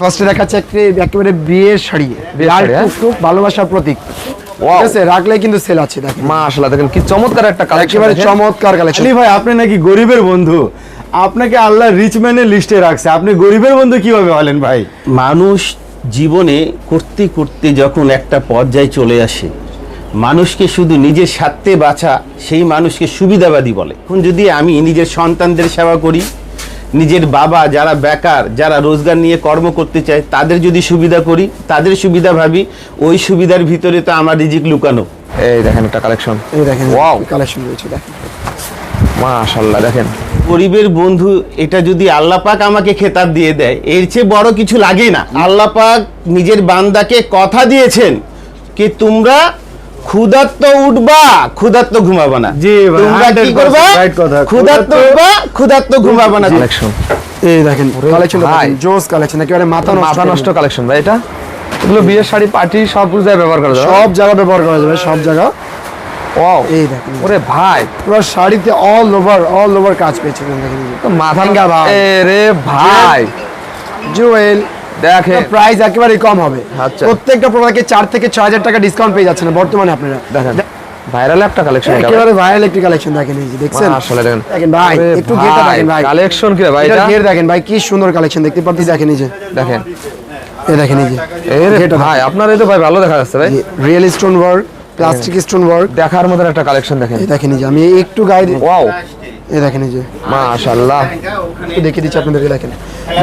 ফার্স্টে দেখাচ্ছে একটি একেবারে বিয়ের শাড়ি লাল হ্যাঁ? টুকটুক ভালোবাসার প্রতীক। ঠিক আছে রাখলে কিন্তু সেল আছে দেখেন। মাশাআল্লাহ দেখেন কি চমৎকার একটা কালেকশন একেবারে চমৎকার কালেকশন আলী ভাই আপনি নাকি গরিবের বন্ধু? আপনাকে আল্লাহ লিস্টে রাখছে। আপনি গরিবের বন্ধু কীভাবে হলেন ভাই? মানুষ জীবনে করতে করতে যখন একটা পর্যায়ে চলে আসে মানুষকে শুধু নিজের স্বার্থে বাঁচা সেই মানুষকে সুবিধাবাদী বলে। এখন যদি আমি নিজের সন্তানদের সেবা করি নিজের বাবা যারা বেকার যারা রোজগার নিয়ে কর্ম করতে চায় তাদের যদি সুবিধা করি তাদের সুবিধা ভাবি ওই সুবিধার ভিতরে তো আমার রিজিক লুকানো। এই দেখেন একটা কালেকশন এই দেখেন ওয়াও কালেকশন রয়েছে দেখেন। মাশাআল্লাহ দেখেন। গরিবের বন্ধু এটা যদি আল্লাহ পাক আমাকে খেতাব দিয়ে দেয় এর চেয়ে বড় কিছু লাগে না। আল্লাহ পাক নিজের বান্দাকে কথা দিয়েছেন কি তোমরা ক্ষুধার্ত উঠবা ক্ষুধার্ত ঘুমাবা না। তোমরা কি করবা? ক্ষুধার্ত উঠবা ক্ষুধার্ত ঘুমাবা না। এই দেখেন কালেকশন জোস কালেকশন একেবারে মাথা মাথা নষ্ট কালেকশন ভাই এটা? এগুলো বিয়ের শাড়ি পার্টি সব পূজায় ব্যবহার করা যাবে। সব জায়গা ব্যবহার করা যাবে সব জায়গা। ওয়াও এই দেখেন। ওরে ভাই। পুরো শাড়িতে অল ওভার অল ওভার কাজ পেয়েছে দেখেন। তো মাথা লেহেঙ্গা ভাই। এ রে ভাই। জুয়েল দেখেন। প্রাইস একেবারে কম হবে। আচ্ছা। প্রত্যেকটা প্রোডাক্টে চার থেকে ছয় হাজার টাকা ডিসকাউন্ট পেয়ে যাচ্ছেন বর্তমানে আপনারা। দেখেন ভাইরাল একটা কালেকশন এটা। একেবারে ভাইরাল একটি কালেকশন দেখেন এই যে দেখছেন? মাশাআল্লাহ দেখেন। দেখেন ভাই একটু ভাই, দেখেন ভাই। কালেকশন কি ভাই এটা ঘের দেখেন ভাই কি সুন্দর কালেকশন দেখতে পাচ্ছি দেখেন এই যে। দেখেন। এই দেখেন এই যে। ভাই আপনার এই তো ভাই ভালো দেখা যাচ্ছে ভাই। Real stone work plastic stone work দেখার মতন একটা কালেকশন দেখেন। দেখেন এই যে আমি একটু গায়ে দিই ওয়াও এই দেখেন এই যে। মাশাআল্লাহ। একটু দেখিয়ে দিচ্ছি আপনাদেরকে দেখেন।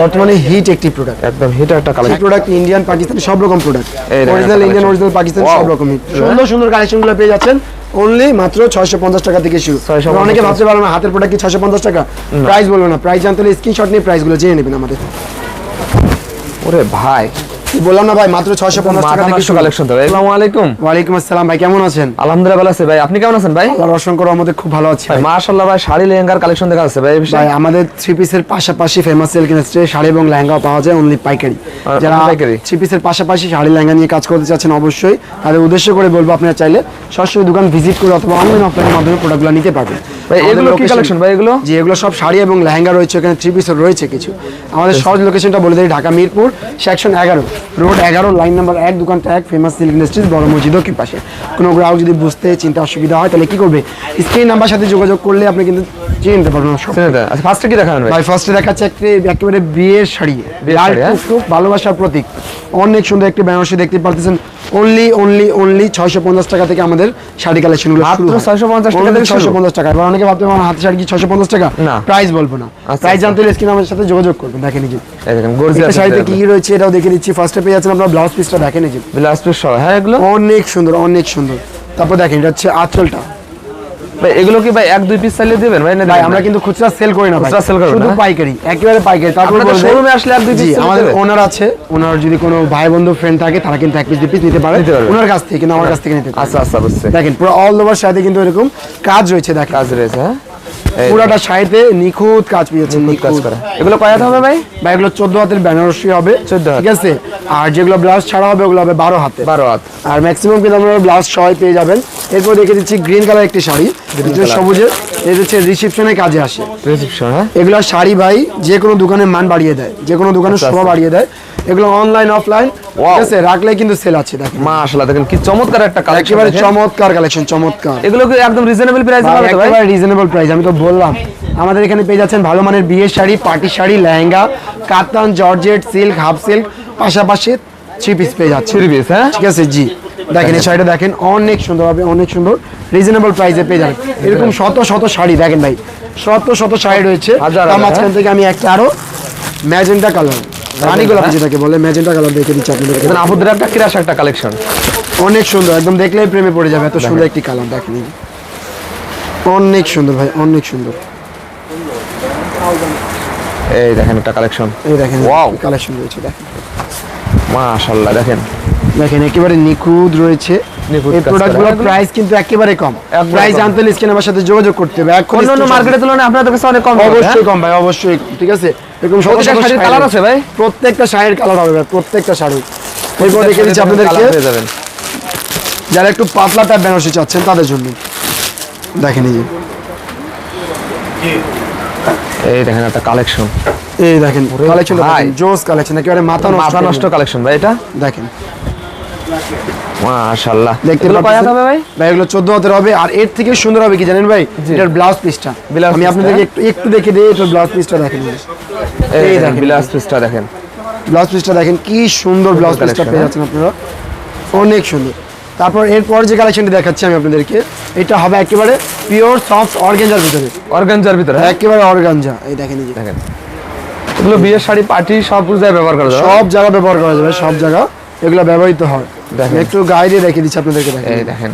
বর্তমানে হিট একটি প্রোডাক্ট একদম হিট একটা কালেকশন প্রোডাক্ট ইন্ডিয়ান পাকিস্তানি সব রকম product original Indian. Original Pakistani. সব রকমই। সুন্দর সুন্দর কালেকশনগুলো পেয়ে যাচ্ছেন। অনলি মাত্র ছয়শো পঞ্চাশ টাকা থেকে শুরু। অনেকে ভাবতে পারো না হাতের প্রোডাক্ট কি ছয়শো পঞ্চাশ টাকা? প্রাইস বলব না। প্রাইস জানতে হলে স্ক্রিনশট নিয়ে প্রাইসগুলো জেনে নেবেন আমাদের। ওরে ভাই। বললাম না ভাই? মাত্র ছয়শো পঞ্চাশ টাকা থেকে কালেকশন তো। আসসালামু আলাইকুম। ওয়ালাইকুম আসসালাম ভাই কেমন আছেন? আলহামদুলিল্লাহ ভালো আছে ভাই। আপনি কেমন আছেন ভাই? আল্লাহর অসংখ্য রহমতে খুব ভালো আছি ভাই ভাই। মাশাআল্লাহ ভাই শাড়ি লেহেঙ্গার কালেকশন দেখা যাচ্ছে ভাই ভাই আমাদের থ্রি পিসের পাশাপাশি ফেমাস সিল্ক ইন্ডাস্ট্রি শাড়ি এবং লেহেঙ্গা পাওয়া যায় অনলি পাইকারি। যারা পাইকারি? থ্রি পিসের পাশাপাশি শাড়ি লেহেঙ্গা নিয়ে কাজ করতে চাচ্ছেন অবশ্যই তাদের উদ্দেশ্য করে বলব আপনারা চাইলে সরাসরি দোকান ভিজিট করে অথবা অনলাইন অফলাইনের মাধ্যমে প্রোডাক্টগুলো নিতে পারবেন। ভাই এগুলো কি কালেকশন ভাই এগুলো? সব শাড়ি এবং লেহেঙ্গা রয়েছে এখানে থ্রি পিসের রয়েছে কিছু। আমাদের সহজ লোকেশনটা বলে দিই ঢাকা মিরপুর সেকশন এগারো। রোড এগারো লাইন নাম্বার এক দোকানটা এক ফেমাস সিল্ক ইন্ডাস্ট্রিজ বড় মসজিদ দক্ষিণ পাশে। কোনো গ্রাহক যদি বুঝতে চিন্তা অসুবিধা হয় তাহলে কি করবে? স্ক্রিন নাম্বার সাথে যোগাযোগ করলে আপনি কিন্তু চিনে নিতে পারবেন সব। দেন। আচ্ছা ফার্স্টে কি দেখাবেন ভাই? ভাই ফার্স্টে দেখাচ্ছে একটি একেবারে বিয়ের শাড়ি। লাল হ্যাঁ? ভালোবাসার প্রতীক। অনেক সুন্দর একটি বেনারসি দেখতে পারতেছেন। অনলি অনলি অনলি ছয়শো পঞ্চাশ টাকা থেকে আমাদের শাড়ি মাত্র 650 টাকা থেকে ছয়শো পঞ্চাশ টাকা। এবার অনেকে ভাবতে হাতে শাড়ি কি ছয়শো পঞ্চাশ টাকা? না। প্রাইস বলব না। আচ্ছা, প্রাইস আচ্ছা। জানতে হলে স্কিন আমার সাথে যোগাযোগ করবেন দেখে নিজে শাড়িতে কি কি রয়েছে এটাও দেখে নিচ্ছি। ফার্স্টে পেয়ে যাচ্ছেন আপনার ব্লাউজ পিসটা দেখে নিজে ব্লাউজ পিস হ্যাঁ এগুলো? অনেক সুন্দর অনেক সুন্দর। তারপর দেখেন এটা হচ্ছে আঁচলটা। ভাই এগুলো কি ভাই এক দুই পিস চাইলে দিবেন? ভাই না ভাই আমরা কিন্তু খুচরা সেল করি না খুচরা সেল শুধু? পাইকারি একেবারে পাইকারি। তারপর আসলে এক দুই আমাদের ওনার আছে। ওনার যদি কোনো ভাই বন্ধু ফ্রেন্ড থাকে তারা কিন্তু এক পিস দুই পিস নিতে পারে। ওনার কাছ থেকে কিন্তু আমার কাছ থেকে নিতে পারে। আচ্ছা আচ্ছা বুঝছি। দেখেন পুরো অল ওভার সাথে কিন্তু এরকম কাজ রয়েছে দেখ কাজ রয়েছে হ্যাঁ? পুরাটা শাড়িতে নিখুঁত কাজ পেয়েছে নিখুঁত কাজ করা। এগুলো কয় হাত হবে ভাই? বা এগুলো চোদ্দ হাতের বেনারসি হবে 14 হাত। ঠিক আছে? আর যেগুলো ব্লাউজ ছাড়া হবে ওগুলো হবে বারো হাতে। বারো হাত। আর ম্যাক্সিমাম কিন্তু আপনারা ব্লাউজ সবাই পেয়ে যাবেন। এরপর দেখে দিচ্ছি গ্রিন কালার একটি শাড়ি। সবুজের এটা হচ্ছে রিসেপশনে কাজে আসে। রিসেপশন হ্যাঁ। এগুলো শাড়ি ভাই যে কোনো দোকানের মান বাড়িয়ে দেয় যে কোনো দোকানের আচ্ছা, শোভা আচ্ছা। বাড়িয়ে দেয়। এগুলো অনলাইন অফলাইন. ঠিক আছে? রাখলে কিন্তু সেল আছে দেখেন। মাশাআল্লাহ দেখেন কি চমৎকার একটা কালেকশন একেবারে চমৎকার কালেকশন চমৎকার। এগুলো কি একদম রিজনেবল প্রাইসে তো ভাই? একেবারে রিজনেবল প্রাইস আমি তো বললাম। আমাদের এখানে পেয়ে যাচ্ছেন ভালো মানের বিয়ের sari party sari lehenga katan georgette silk half silk পাশাপাশি থ্রি পিস পেয়ে যাচ্ছে থ্রি পিস হ্যাঁ? ঠিক আছে জি। দেখেন এই শাড়িটা দেখেন অনেক সুন্দর হবে অনেক সুন্দর রিজনেবল প্রাইসে পেয়ে যাবেন। এরকম শত শত শাড়ি দেখেন ভাই শত শত শাড়ি রয়েছে। তার মাঝখান হ্যাঁ? থেকে আমি একটা আরও ম্যাজেন্টা কালার রানী গোলাপ হ্যাঁ? যেটাকে বলে ম্যাজেন্টা কালার দেখে দিচ্ছি আপনাদের আপুদের একটা কালেকশন। অনেক সুন্দর একদম দেখলেই প্রেমে পড়ে যাবে এত সুন্দর একটি কালার দেখেন। অনেক সুন্দর ভাই অনেক সুন্দর। এই দেখেন একটা কালেকশন। এই দেখেন Wow. কালেকশন রয়েছে দেখেন। মাশাআল্লাহ দেখেন। দেখেন একেবারে নিখুঁত রয়েছে। এই। প্রোডাক্টগুলোর প্রাইস কিন্তু একেবারে কম। একবারে প্রাইস কম। জানতে হলে স্ক্রিন আমার সাথে যোগাযোগ করতে হবে। এখন অন্য অন্য মার্কেটের তুলনায় আপনাদের কাছে অনেক কম অবশ্যই কম ভাই অবশ্যই ঠিক আছে? এরকম কালার আছে ভাই? প্রত্যেকটা শাড়ির কালার হবে ভাই প্রত্যেকটা শাড়ি এরপর দেখে দিচ্ছি আপনাদেরকে। কালার পেয়ে যাবেন যারা একটু পাতলা টাইপ বেনারসি চাচ্ছেন তাদের জন্য। দেখেন এই যে। এই দেখেন একটা কালেকশন এই দেখেন কালেকশন ভাই। জোস কালেকশন একেবারে মাথা নষ্ট কালেকশন ভাই এটা? দেখেন। মাশাআল্লাহ। দেখতে পাচ্ছেন? ভাই? ভাই এগুলো চোদ্দ হাতের হবে আর এর থেকে সুন্দর হবে কি জানেন ভাই? এটার ব্লাউজ পিসটা আমি? আপনাদেরকে একটু একটু দেখে দিই এটার ব্লাউজ পিসটা দেখেন এই দেখেন। বিলাস পিসটা দেখেন। ব্লাউজ পিসটা দেখেন কি সুন্দর ব্লাউজ পিসটা পেয়ে? যাচ্ছেন আপনারা। অনেক সুন্দর। তারপর এরপর যে কালেকশনটি দেখাচ্ছি আমি আপনাদেরকে এটা হবে একেবারে পিওর সফট অর্গেঞ্জার ভিতরে। অর্গানজার ভিতরে হ্যাঁ? একেবারে অর্গানজা এই দেখেন এই দেখেন। এগুলো বিয়ের শাড়ি পার্টি সব পূজায় ব্যবহার করা যাবে সব জায়গা ব্যবহার করা যাবে সব জায়গা এগুলো ব্যবহৃত হয়। দেখেন। একটু গাইডে রেখে দিচ্ছি আপনাদেরকে দেখেন। এই দেখেন।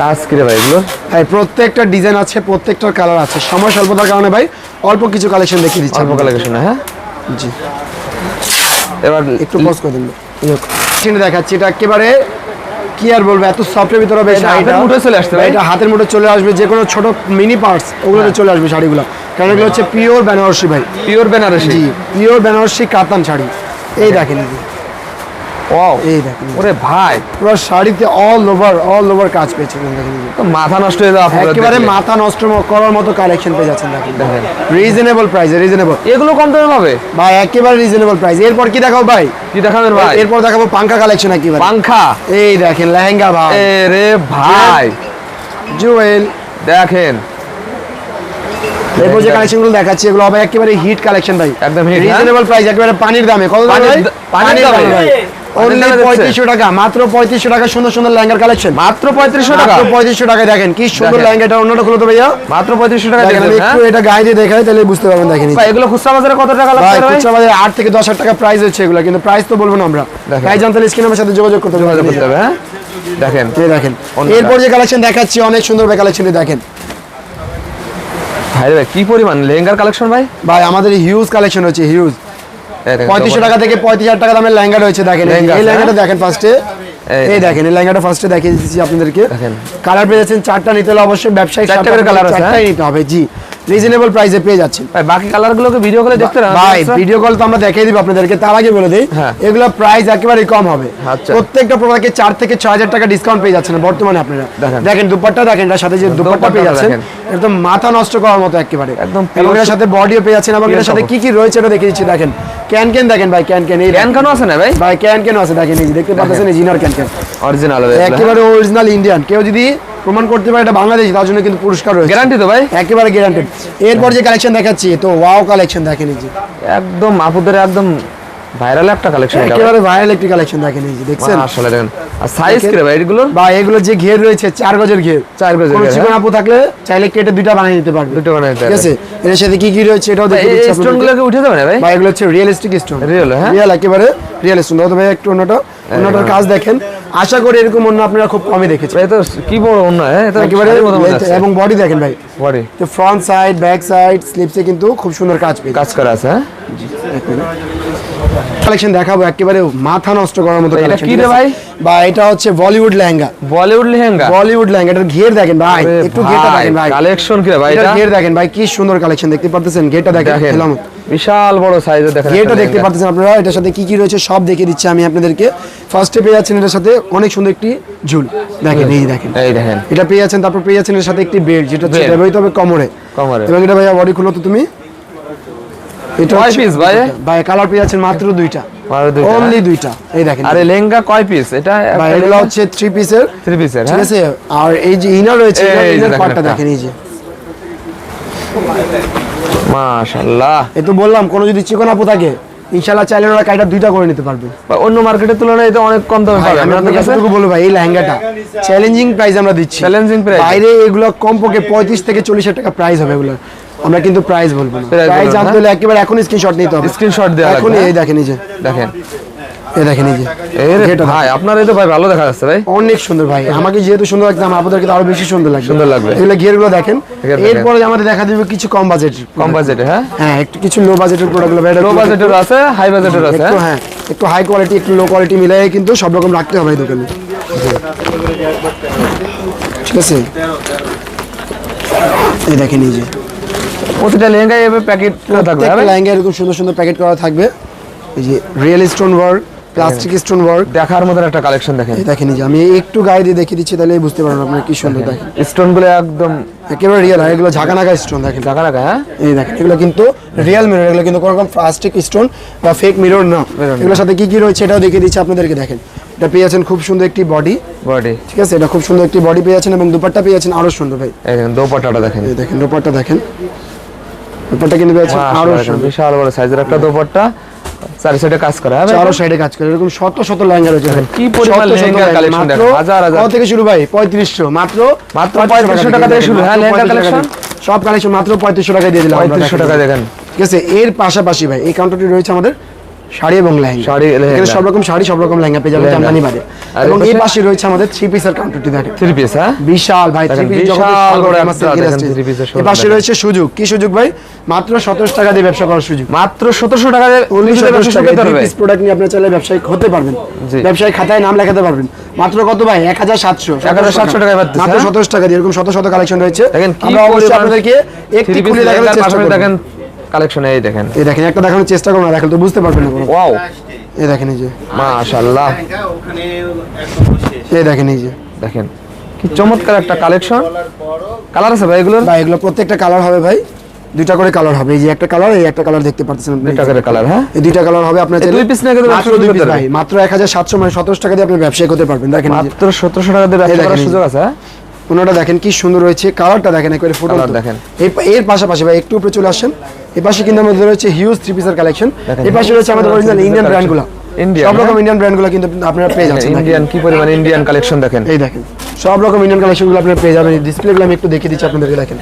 কাজ কিরে ভাই এগুলো? হ্যাঁ প্রত্যেকটা ডিজাইন আছে প্রত্যেকটার কালার আছে। সময় স্বল্পতার কারণে ভাই অল্প কিছু কালেকশন দেখিয়ে দিচ্ছি অল্প কালেকশন হ্যাঁ? জি। এবার একটু পজ করে দিন। চিনে দেখাচ্ছি এটা একেবারে কি আর বলব এত সফটের ভিতরে হবে এটা হাতের মুঠোয় চলে আসতে? এটা হাতের মুঠে চলে আসবে যে কোনো ছোট মিনি পার্টস ওগুলোতে চলে আসবে শাড়িগুলো। কারণ এগুলো হচ্ছে পিওর বেনারসি ভাই। Pure Benarasi ji pure Benarasi katan sari. এই দেখেন। যে, ওয়াও এই দেখেন। ওরে ভাই। পুরো শাড়িতে অল ওভার অল ওভার কাজ দেখেন। তো মাথা নষ্ট হয়ে যাবে একেবারে মাথা নষ্ট করার মতো কালেকশন পেয়ে যাচ্ছেন দেখেন। রিজনেবল প্রাইসে রিজনেবল এগুলো কম দামে পাবে? ভাই একেবারে রিজনেবল প্রাইস এরপর কি দেখাবো ভাই? কি দেখাবেন ভাই? এরপর দেখাবো পাঙ্কা কালেকশন একেবারে। পাংখা এই দেখেন লেহেঙ্গা ভাই। রে ভাই। জুয়েল দেখেন। এরপর যে দেখাচ্ছি এগুলো হবে একেবারে হিট কালেকশন ভাই। একদম হ্যাঁ? রিজনেবল প্রাইস একেবারে পানির দামে। কত দামে পানির দামে? অনলি পঁয়ত্রিশশো টাকা মাত্র পঁয়ত্রিশশো টাকা সুন্দর সুন্দর লেহেঙ্গার কালেকশন মাত্র পঁয়ত্রিশশো টাকা? পঁয়ত্রিশশো টাকায় দেখেন কি সুন্দর অন্যটা খুলো তো ভাইয়া। মাত্র পঁয়ত্রিশশো টাকা দেখেন একটু এটা গায়ে দিয়ে দেখাই তাহলে বুঝতে পারবেন দেখেন ভাই এগুলো খুচরা বাজারে কত টাকা লাগবে খুচরা বাজারে আট থেকে দশ হাজার টাকা প্রাইস হচ্ছে এগুলো কিন্তু প্রাইস তো বলব না আমরা। জানতে স্ক্রিন আমার সাথে যোগাযোগ করতে যোগাযোগ করতে হবে হ্যাঁ? দেখেন। এই দেখেন এরপর যে কালেকশন দেখাচ্ছি অনেক সুন্দর কালেকশনটি দেখেন। ভাই কি পরিমাণ লেহেঙ্গার কালেকশন ভাই? ভাই আমাদের হিউজ কালেকশন হচ্ছে হিউজ পঁয়ত্রিশশো টাকা থেকে পঁয়ত্রিশ হাজার টাকা দামের লেহেঙ্গা রয়েছে দেখেন এই- আছে, লেহেঙ্গাটা হ্যাঁ? দেখেন ফার্স্টে এই দেখেন। এই লেহেঙ্গাটা ফার্স্টে দেখিয়ে দিচ্ছি আপনাদেরকে। কালার পেয়ে যাচ্ছেন চারটা নিতে হলে অবশ্যই ব্যবসায়ী চারটা কালার করে কালার আছে, চারটাই নিতে হবে জি। রিজনেবল প্রাইসে পেয়ে যাচ্ছেন। ভাই বাকি কালার গুলোকে ভিডিও করে দেখতে ভাই ভিডিও কল তো আমরা দেখিয়ে দিব আপনাদেরকে তার আগে বলে দেই হ্যাঁ। এগুলো প্রাইস একেবারেই কম হবে। আচ্ছা। প্রত্যেকটা প্রোডাক্টে চার থেকে ছয় হাজার টাকা ডিসকাউন্ট পেয়ে যাচ্ছেন বর্তমানে আপনারা। দেখেন। দুপাট্টা দেখেন তার সাথে যে দুপাট্টা পেয়ে যাচ্ছেন একদম মাথা নষ্ট করার মতো একেবারে। একদম এর সাথে বডিও পেয়ে যাচ্ছেন এবং এর সাথে কি কি রয়েছে এটা দেখে দিচ্ছি দেখেন। ক্যান ক্যান দেখেন ভাই ক্যান ক্যান এই ক্যান কেন আছে না ভাই? ভাই ক্যান ক্যান আছে দেখেন এই দেখতে পাচ্ছেন এই জিনার ক্যান ক্যান অরিজিনাল একেবারে অরিজিনাল ইন্ডিয়ান কেউ যদি প্রমাণ করতে পারে এটা বাংলাদেশ তার জন্য কিন্তু পুরস্কার রয়েছে। গ্যারান্টি তো ভাই? একেবারে গ্যারান্টেড এরপর যে কালেকশন দেখাচ্ছি তো ওয়াও কালেকশন দেখেন এই যে। একদম আপুদের একদম ভাইরাল একটা কালেকশন এটা একেবারে ভাইরাল একটি কালেকশন দেখেন এই যে দেখছেন? আসলে দেখেন। আর সাইজ কি ভাই এগুলোর? বা এগুলো যে ঘের রয়েছে চার গজের ঘের। চার গজের কোনো ঘের, চিকন হ্যাঁ। আপু থাকলে চাইলে কেটে দুইটা বানিয়ে নিতে পারবে। দুটো বানাই দিতে ঠিক আছে? এর সাথে কি কি রয়েছে এটাও দেখে দিচ্ছি স্টোন। গুলোকে উঠে যাবে না ভাই বা এগুলো হচ্ছে রিয়েলিস্টিক স্টোন রিয়েল হ্যাঁ? রিয়েল একেবারে রিয়েল স্টোন তো ভাই একটু অন্যটা অন্যটার কাজ দেখেন। আশা করি এরকম অন্য আপনারা খুব কমই দেখেছেন। তো কি বড় অন্য? হ্যাঁ এটা একেবারে এবং বডি দেখেন ভাই। বডি তো ফ্রন্ট সাইড ব্যাক সাইড স্লিপসে কিন্তু খুব সুন্দর কাজ পেয়ে কাজ করা আছে হ্যাঁ? কালেকশন দেখাবো একেবারে মাথা নষ্ট করার মতো এটা কি রে ভাই? বা এটা হচ্ছে বলিউড লেহেঙ্গা। বলিউড লেহেঙ্গা? বলিউড লেহেঙ্গা এটার ঘের দেখেন ভাই একটু ঘেরটা দেখেন ভাই। কালেকশন কি রে ভাই এটা? ঘের দেখেন ভাই কি সুন্দর কালেকশন দেখতে পারতেছেন? ঘেরটা দেখেন বিশাল বড় সাইজের দেখেন একটা দেখতে। পারতেছেন আপনারা এটার সাথে কি কি রয়েছে সব দেখে দিচ্ছি আমি আপনাদেরকে। ফার্স্টে পেয়ে যাচ্ছেন এটার সাথে অনেক সুন্দর একটি ঝুল। দেখেন এই দেখেন। এই দেখেন। এটা পেয়ে যাচ্ছেন তারপর পেয়ে যাচ্ছেন এর সাথে একটি বেল্ট যেটা। ব্যবহৃত হবে কোমরে। কোমরে। এবং এটা ভাইয়া বডি খুলো তো তুমি? এটা কয় piece ভাই? ভাই কালার পেয়ে যাচ্ছেন মাত্র দুইটা। মাত্র দুইটা, অনলি দুইটা। এই দেখেন। আরে লেহেঙ্গা কয় পিস এটা ভাই এগুলো হচ্ছে থ্রি পিসের থ্রি পিসের ঠিক হ্যাঁ? আছে? আর এই যে ইনার রয়েছে এই যে ইনার পার্টটা দেখেন এই যে। মাশাআল্লাহ। এই তো বললাম কোনো যদি চিকন আপু থাকে ইনশাআল্লাহ চাইলে ওরা কাইটা দুইটা করে নিতে পারবে। অন্য মার্কেটের তুলনায় এটা অনেক কম দামে পাবে পাবেন। আমি আপনাদের কাছে বলব ভাই এই লেহেঙ্গাটা চ্যালেঞ্জিং প্রাইস আমরা দিচ্ছি। চ্যালেঞ্জিং প্রাইস বাইরে এগুলো কমপক্ষে পঁয়ত্রিশ থেকে চল্লিশ হাজার টাকা প্রাইস হবে এগুলো। আমরা কিন্তু প্রাইস বলব না। প্রাইস? জানতে হলে একেবারে এখন স্ক্রিনশট নিতে হবে। স্ক্রিনশট দেওয়া লাগবে, এখনই এই? দেখেন এই যে। দেখেন। এই দেখেন এই যে। এই ভাই আপনার ভালো দেখা যাচ্ছে ভাই। অনেক সুন্দর ভাই। আমাকে যেহেতু সুন্দর লাগছে আমার আপনাদেরকে আরও বেশি সুন্দর লাগবে। সুন্দর লাগবে। এগুলো দেখেন। এরপরে আমাদের দেখা দিবে কিছু কম বাজেট কম বাজেটে হ্যাঁ? হ্যাঁ একটু কিছু লো বাজেটের প্রোডাক্টগুলো লো বাজেটের আছে হাই বাজেটের আছে হ্যাঁ? হ্যাঁ একটু হাই কোয়ালিটি একটু লো কোয়ালিটি মিলাই কিন্তু সব রকম রাখতে হবে দোকানে। ঠিক আছে? এই দেখেন এই যে। প্রতিটা লেহেঙ্গায় এভাবে প্যাকেট করা থাকবে হ্যাঁ? লেহেঙ্গা এরকম সুন্দর সুন্দর প্যাকেট করা থাকবে। এই যে real stone work plastic stone work দেখার মতো একটা কালেকশন দেখেন। দেখেন যে আমি একটু গায়ে দিয়ে দেখিয়ে দিচ্ছি তাহলে বুঝতে পারবেন আপনার কি সুন্দর দেখেন। স্টোনগুলো একদম একেবারে রিয়েল হয় এগুলো ঝাঁকা নাকা স্টোন দেখেন। দেখা রাখা হ্যাঁ? এই দেখেন এগুলো কিন্তু রিয়েল মিরর এগুলো কিন্তু কোনো রকম প্লাস্টিক স্টোন বা ফেক মিরর না। এগুলোর সাথে কি কি রয়েছে এটাও দেখিয়ে দিচ্ছি আপনাদেরকে দেখেন। এটা পেয়ে যাচ্ছেন খুব সুন্দর একটি বডি বডি ঠিক আছে এটা খুব সুন্দর একটি বডি পেয়ে যাচ্ছেন এবং দুপাট্টা পেয়ে যাচ্ছেন আরও সুন্দর ভাই। এই দেখেন দোপাট্টাটা দেখেন। এই দেখেন দুপাট্টা দেখেন। দুপাট্টা কিন্তু পেয়েছেন আরও সুন্দর। বিশাল বড় সাইজের একটা দোপাট্টা। চারি সাইডে কাজ করা হ্যাঁ চারো সাইডে কাজ করে এরকম শত শত লেহেঙ্গা রয়েছে কি পরিমাণ শত শত লেহেঙ্গার লেহেঙ্গা, collection মাত্র হাজার হাজার। কত থেকে শুরু ভাই? পঁয়ত্রিশশো। মাত্র মাত্র 3500 টাকা থেকে শুরু, হ্যাঁ, মাত্র লেহেঙ্গা 3500। সব কালেকশন টাকায় দিয়ে দিলাম টাকা দেখেন। ঠিক আছে এর পাশাপাশি ভাই এই কাউন্টারটি রয়েছে আমাদের। শাড়ি এবং লেহেঙ্গা। শাড়ি, এখানে সব রকম শাড়ি সব রকম লেহেঙ্গা পেয়ে যাবেন জামদানি বাদে। এবং এই পাশে? রয়েছে আমাদের থ্রি পিসের কাউন্টারটি দেখেন থ্রি পিস হ্যাঁ? বিশাল ভাই থ্রি পিস বিশাল বড় এই পাশে রয়েছে সুযোগ। কি সুযোগ ভাই? মাত্র সতেরোশো টাকা দিয়ে ব্যবসা করার সুযোগ। মাত্র সতেরোশো টাকা দিয়ে নিজেদের ব্যবসা করতে পারবে। প্রোডাক্ট নিয়ে আপনি চাইলে ব্যবসায়িক হতে পারবেন। ব্যবসায়িক খাতায় নাম লেখাতে পারবেন। মাত্র কত ভাই? এক হাজার সাতশো 1700 টাকায় পাচ্ছেন, মাত্র হ্যাঁ? সতেরোশো টাকা দিয়ে এরকম শত শত কালেকশন রয়েছে। দেখেন কি আমরা অবশ্যই আপনাদেরকে একটি খুলে দেখানোর চেষ্টা করব। দেখেন কালেকশন এই দেখেন। এই দেখেন একটা দেখানোর চেষ্টা করুন দেখেন তো বুঝতে পারবেন না ওয়াও। এই দেখেন এই যে। মাশাআল্লাহ। এই দেখেন এই যে। দেখেন কি চমৎকার একটা কালেকশন। কালার আছে ভাই এগুলোর? ভাই এগুলো প্রত্যেকটা কালার হবে ভাই। দুইটা করে কালার হবে। এই যে একটা কালার এই একটা কালার দেখতে পাচ্ছেন। দুইটা করে কালার হ্যাঁ? এই দুইটা কালার হবে আপনার দুই নিয়ে কিন্তু মাত্র দুই পারবে। ভাই মাত্র এক হাজার সাতশো মানে সতেরোশো টাকা দিয়ে আপনি ব্যবসায় করতে পারবেন। দেখেন। মাত্র সতেরোশো টাকা দিয়ে ব্যবসা করার সুযোগ আছে হ্যাঁ? ওনাটা দেখেন কি সুন্দর রয়েছে কালারটা দেখেন একবারে Colour দেখেন। এর পাশাপাশি ভাই একটু উপরে চলে আসেন। এই পাশে কিন্তু আমাদের রয়েছে হিউজ থ্রি পিসের কালেকশন এই পাশে রয়েছে আমাদের অরিজিনাল ইন্ডিয়ান ব্র্যান্ডগুলো সব রকম হ্যাঁ? ইন্ডিয়ান ব্র্যান্ডগুলো কিন্তু আপনারা পেয়ে যাচ্ছেন ইন্ডিয়ান কি পরিমাণ ইন্ডিয়ান কালেকশন দেখেন? এই দেখেন সব রকম ইন্ডিয়ান কালেকশনগুলো আপনারা পেয়ে যাবেন। ডিসপ্লেগুলো আমি একটু দেখিয়ে দিচ্ছি আপনাদেরকে দেখেন।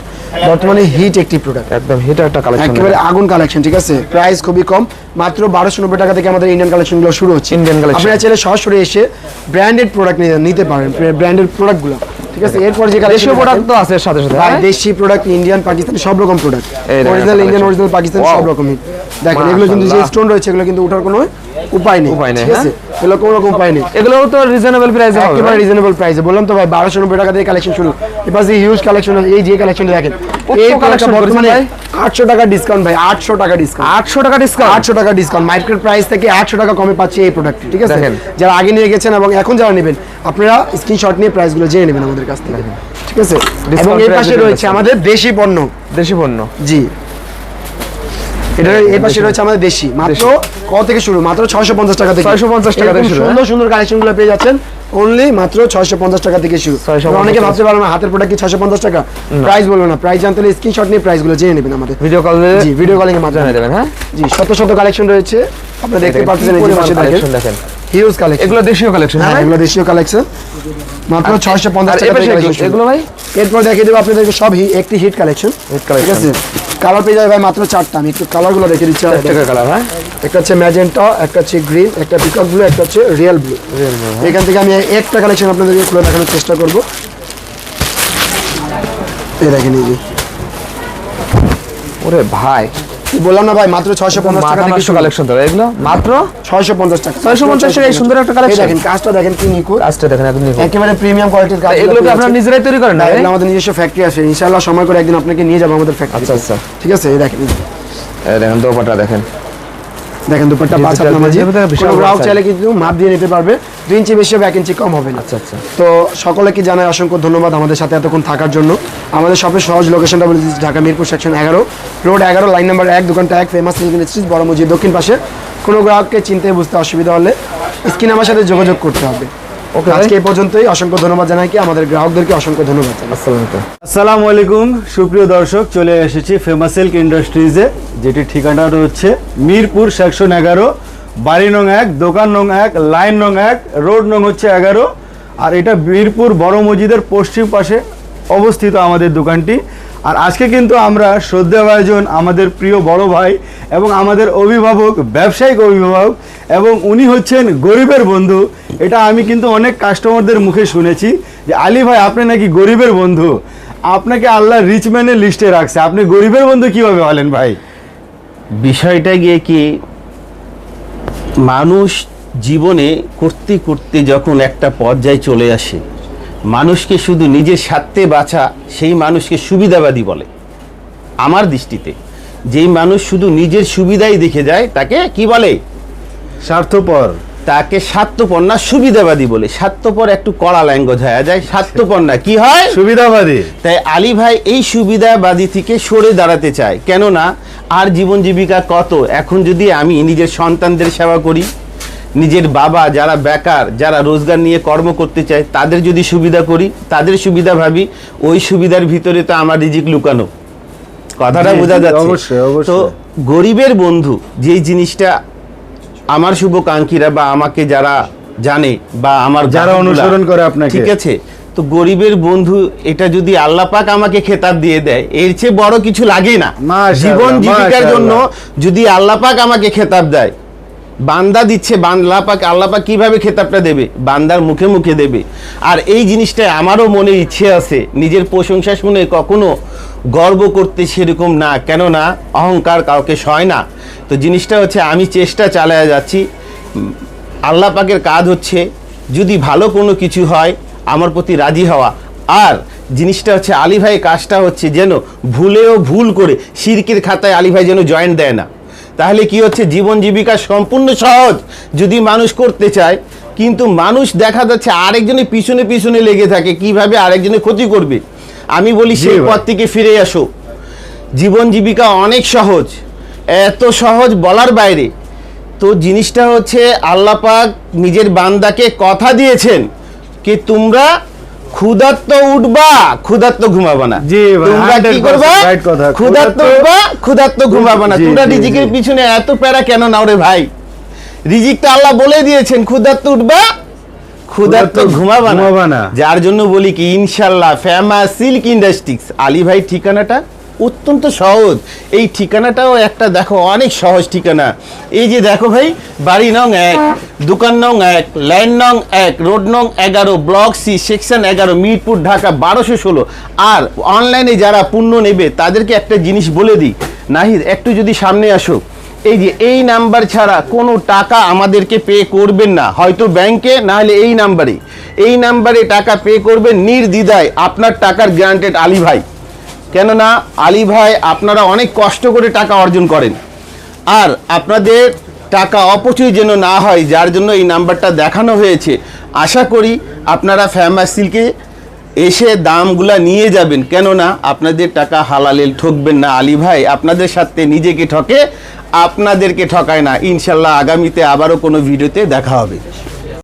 বর্তমানে হিট একটি প্রোডাক্ট একদম হিট একটা কালেকশন একেবারে আগুন কালেকশন ঠিক আছে? প্রাইস খুবই কম। মাত্র বারোশো নব্বই টাকা থেকে আমাদের ইন্ডিয়ান কালেকশনগুলো শুরু হচ্ছে। Indian collection। আপনারা চাইলে সরাসরি এসে ব্র্যান্ডেড প্রোডাক্ট নিতে পারেন ব্র্যান্ডেড প্রোডাক্টগুলো ঠিক আছে? এরপর যে দেশীয় প্রোডাক্ট তো আছে সাথে সাথে আর হ্যাঁ? দেশি প্রোডাক্ট ইন্ডিয়ান পাকিস্তানি সব রকম product original Indian original Pakistani সব রকমই। দেখেন এগুলো কিন্তু যে স্টোন রয়েছে এগুলো কিন্তু ওঠার কোনো উপায় নেই। উপায় নেই, ঠিক আছে? এগুলো কোনো রকম উপায় নেই। এগুলোও তো রিজনেবল প্রাইসে হবে একেবারে রিজনেবল প্রাইসে বললাম তো ভাই বারোশো নব্বই টাকা দিয়ে কালেকশন শুরু। এবার যে হিউজ কালেকশন এই যে কালেকশনটা দেখেন। এই কালেকশন বর্তমানে ভাই? আটশো টাকা ডিসকাউন্ট ভাই আটশো টাকা ডিসকাউন্ট আটশো টাকা ডিসকাউন্ট আটশো টাকা ডিসকাউন্ট মার্কেট প্রাইস থেকে আটশো টাকা কমে পাচ্ছি এই প্রোডাক্ট ঠিক আছে? যারা আগে নিয়ে গেছেন এবং এখন যারা নেবেন আপনারা স্ক্রিনশট নিয়ে প্রাইসগুলো জেনে নেবেন আমাদের কাছ থেকে। ঠিক আছে? এবং এই পাশে রয়েছে আমাদের দেশি পণ্য। দেশি পণ্য। জি। এটা এই পাশে রয়েছে আমাদের দেশি। মাত্র কত থেকে শুরু? মাত্র ছয়শো পঞ্চাশ টাকা থেকে। 650 টাকা থেকে শুরু, হ্যাঁ? সুন্দর সুন্দর কালেকশনগুলো পেয়ে যাচ্ছেন। অনলি মাত্র ছয়শো পঞ্চাশ টাকা থেকে শুরু। অনেকে ভাবতে পারবে না হাতের প্রোডাক্ট কি ছয়শো পঞ্চাশ টাকা? প্রাইস বলব না। প্রাইস জানতে হলে স্ক্রিনশট নিয়ে প্রাইসগুলো জেনে নেবেন আমাদের। ভিডিও কল জি ভিডিও কলিং এর মাধ্যমে দেবেন হ্যাঁ? জি শত শত কালেকশন রয়েছে। আপনারা দেখতে পাচ্ছেন এই পাশে দেখেন। হিউজ কালেকশন এগুলো দেশীয় কালেকশন হ্যাঁ এগুলো দেশীয় কালেকশন মাত্র ছয়শো পঞ্চাশ আর টাকা এগুলো- ভাই? এরপর দেখিয়ে দেবো আপনাদেরকে সব একটি হিট কালেকশন Hit ঠিক আছে? কালার পেয়ে যাবে ভাই মাত্র চারটা। আমি একটু কালারগুলো দেখে দিচ্ছি চার টাকা কালার হ্যাঁ? একটা হচ্ছে ম্যাজেন্টা একটা হচ্ছে গ্রিন একটা পিকক ব্লু একটা হচ্ছে রিয়েল ব্লু। এখান থেকে আমি একটা কালেকশন আপনাদেরকে খুলে দেখানোর চেষ্টা করব। এই দেখেন এই যে। ওরে ভাই বললাম না ভাই? মাত্র ছয়শো পঞ্চাশ টাকা থেকে কালেকশন তো এগুলো? মাত্র? ছয়শো পঞ্চাশ টাকা। 650 টাকা এই সুন্দর একটা কালেকশন দেখেন কাজটা দেখেন কি নিখুঁত। কাজটা দেখেন একদম নিখুঁত। একেবারে প্রিমিয়াম কোয়ালিটির কাজ। এগুলো কি আপনারা নিজেরাই তৈরি করেন না এগুলো আমাদের নিজস্ব ফ্যাক্টরি আছে। ইনশাআল্লাহ সময় করে একদিন আপনাকে নিয়ে যাব আমাদের ফ্যাক্টরি আচ্ছা আচ্ছা। ঠিক আছে? এই দেখেন। এই দেখেন দোপাটা দেখেন। দেখেন দুপাট্টা পাঁচ হাত নামাজি। বড় চাইলে কিন্তু মাপ দিয়ে নিতে পারবে। দুই ইঞ্চি বেশি হবে এক ইঞ্চি কম হবে না। আচ্ছা আচ্ছা। তো সকলে কি জানায় অসংখ্য ধন্যবাদ আমাদের সাথে এতক্ষণ থাকার জন্য। আমাদের সবচেয়ে সহজ লোকেশনটা বলে দিচ্ছি ঢাকা মিরপুর সেকশন এগারো। রোড এগারো লাইন নাম্বার এক দোকানটা এক ফেমাস ইন্ডাস্ট্রিজ বড় মজি দক্ষিণ পাশে। কোনো গ্রাহককে চিনতে বুঝতে অসুবিধা হলে স্ক্রিন আমার সাথে যোগাযোগ করতে হবে। ওকে আজকে এই পর্যন্তই। অসংখ্য ধন্যবাদ জানাই কি আমাদের গ্রাহকদেরকে অসংখ্য ধন্যবাদ আসসালামু আলাইকুম। সুপ্রিয় দর্শক চলে এসেছি ফেমাস সিল্ক ইন্ডাস্ট্রিজে যেটি ঠিকানা হচ্ছে মিরপুর সেকশন এগারো বাড়ি নং এক দোকান নং এক লাইন নং এক রোড নং হচ্ছে এগারো। আর এটা মিরপুর বড় মসজিদের পশ্চিম পাশে অবস্থিত আমাদের দোকানটি। আর আজকে কিন্তু আমরা শ্রদ্ধা ভাইজন আমাদের প্রিয় বড় ভাই এবং আমাদের অভিভাবক, ব্যবসায়িক অভিভাবক এবং উনি হচ্ছেন গরিবের বন্ধু। এটা আমি কিন্তু অনেক কাস্টমারদের মুখে শুনেছি যে, আলী ভাই, আপনি নাকি গরিবের বন্ধু? আপনাকে আল্লাহ রিচম্যানের লিস্টে রাখছে। আপনি গরিবের বন্ধু কীভাবে হলেন ভাই? বিষয়টা গিয়ে কি, মানুষ জীবনে করতে করতে যখন একটা পর্যায়ে চলে আসে মানুষকে শুধু নিজের স্বার্থে বাঁচা সেই মানুষকে সুবিধাবাদী বলে। আমার দৃষ্টিতে যেই মানুষ শুধু নিজের সুবিধাই দেখে যায় তাকে কি বলে? স্বার্থপর। তাকে স্বার্থপন্না সুবিধাবাদী বলে। স্বার্থপর একটু কড়া ল্যাঙ্গুয়েজ হয়ে যায়। স্বার্থপন্না কি হয়? সুবিধাবাদী। তাই আলী ভাই এই সুবিধাবাদী থেকে সরে দাঁড়াতে চায়। কেননা আর জীবন জীবিকা কত? এখন যদি আমি নিজের সন্তানদের সেবা করি নিজের বাবা যারা বেকার যারা রোজগার নিয়ে কর্ম করতে চায় তাদের যদি সুবিধা করি তাদের সুবিধা ভাবি ওই সুবিধার ভিতরে তো আমার রিজিক লুকানো। কথাটা বোঝা যাচ্ছে। তো গরিবের বন্ধু যেই জিনিসটা আমার শুভকাঙ্ক্ষীরা বা আমাকে যারা জানে বা আমার যারা অনুসরণ করে আপনাকে। ঠিক আছে? তো গরিবের বন্ধু এটা যদি আল্লাহ পাক আমাকে খেতাব দিয়ে দেয় এর চেয়ে বড় কিছু লাগে না। জীবন জীবিকার জন্য যদি আল্লাহ পাক আমাকে খেতাব দেয় বান্দা দিচ্ছে আল্লাহ পাক আল্লাহ পাক কীভাবে খেতাবটা দেবে? বান্দার মুখে মুখে দেবে। আর এই জিনিসটা আমারও মনে ইচ্ছে আছে, নিজের প্রশংসা শুনে কখনো গর্ব করতে সেরকম না। কেননা, অহংকার কাউকে সয় না। তো জিনিসটা হচ্ছে, আমি চেষ্টা চালায় যাচ্ছি। আল্লাহ পাকের কাজ হচ্ছে, যদি ভালো কোনো কিছু হয়, আমার প্রতি রাজি হওয়া। আর জিনিসটা হচ্ছে, আলী ভাই কাজটা হচ্ছে যেন ভুলেও ভুল করে শিরকের খাতায় আলী ভাই যেন জয়েন্ট দেয় না। তাহলে কি হচ্ছে? জীবন জীবিকা সম্পূর্ণ সহজ। যদি মানুষ করতে চায় কিন্তু মানুষ দেখা যাচ্ছে আরেকজনের পিছনে পিছনে লেগে থাকে কীভাবে আরেকজনের ক্ষতি করবে? আমি বলি সেই পথ থেকে ফিরে আসো। জীবন জীবিকা অনেক সহজ। এত সহজ বলার বাইরে। তো জিনিসটা হচ্ছে আল্লাপাক নিজের বান্দাকে কথা দিয়েছেন কি তোমরা ক্ষুধার্ত উঠবা ক্ষুধার্ত ঘুমাবা না। জি তোমরা কি করবা? ক্ষুধার্ত উঠবা ক্ষুধার্ত ঘুমাবা না। তোমরা রিজিকের পিছনে এত প্যারা কেন নাও রে ভাই? রিজিকটা আল্লাহ বলে দিয়েছেন ক্ষুধার্ত উঠবা ক্ষুধার্ত ঘুমাবা না। যার জন্য বলি কি ইনশাল্লাহ ফেমাস সিল্ক ইন্ডাস্ট্রিক্স আলী ভাই ঠিকানাটা? অত্যন্ত সহজ। এই ঠিকানাটাও একটা দেখো, অনেক সহজ ঠিকানা। এই যে দেখো ভাই, বাড়ি নং এক, দোকান নং এক, লাইন নং এক, রোড নং এগারো, ব্লক সি, সেকশন এগারো, মিরপুর, ঢাকা, বারোশো ষোলো। আর অনলাইনে যারা পণ্য নেবে, তাদেরকে একটা জিনিস বলে দিই। নাহিদ, একটু যদি সামনে আসো। এই যে, এই নাম্বার ছাড়া কোনো টাকা আমাদেরকে পে করবেন না। হয়তো ব্যাংকে না হলে এই নাম্বারে। এই নাম্বারে টাকা পে করবেন নির্দ্বিধায়। আপনার টাকার গ্রান্টেড আলী ভাই। কেননা আলী ভাই আপনারা অনেক কষ্ট করে টাকা অর্জন করেন। আর আপনাদের টাকা অপচয় যেন না হয়, যার জন্য এই নাম্বারটা দেখানো হয়েছে, আশা করি আপনারা ফেমাস সিল্কে এসে দামগুলা নিয়ে যাবেন। কেননা আপনাদের টাকা হালালেল ঠকবেন না আলী ভাই, আপনাদের সাথে নিজেকে ঠকে, আপনাদেরকে ঠকায় না। ইনশাল্লাহ আগামীতে আবারও কোনো ভিডিওতে দেখা হবে।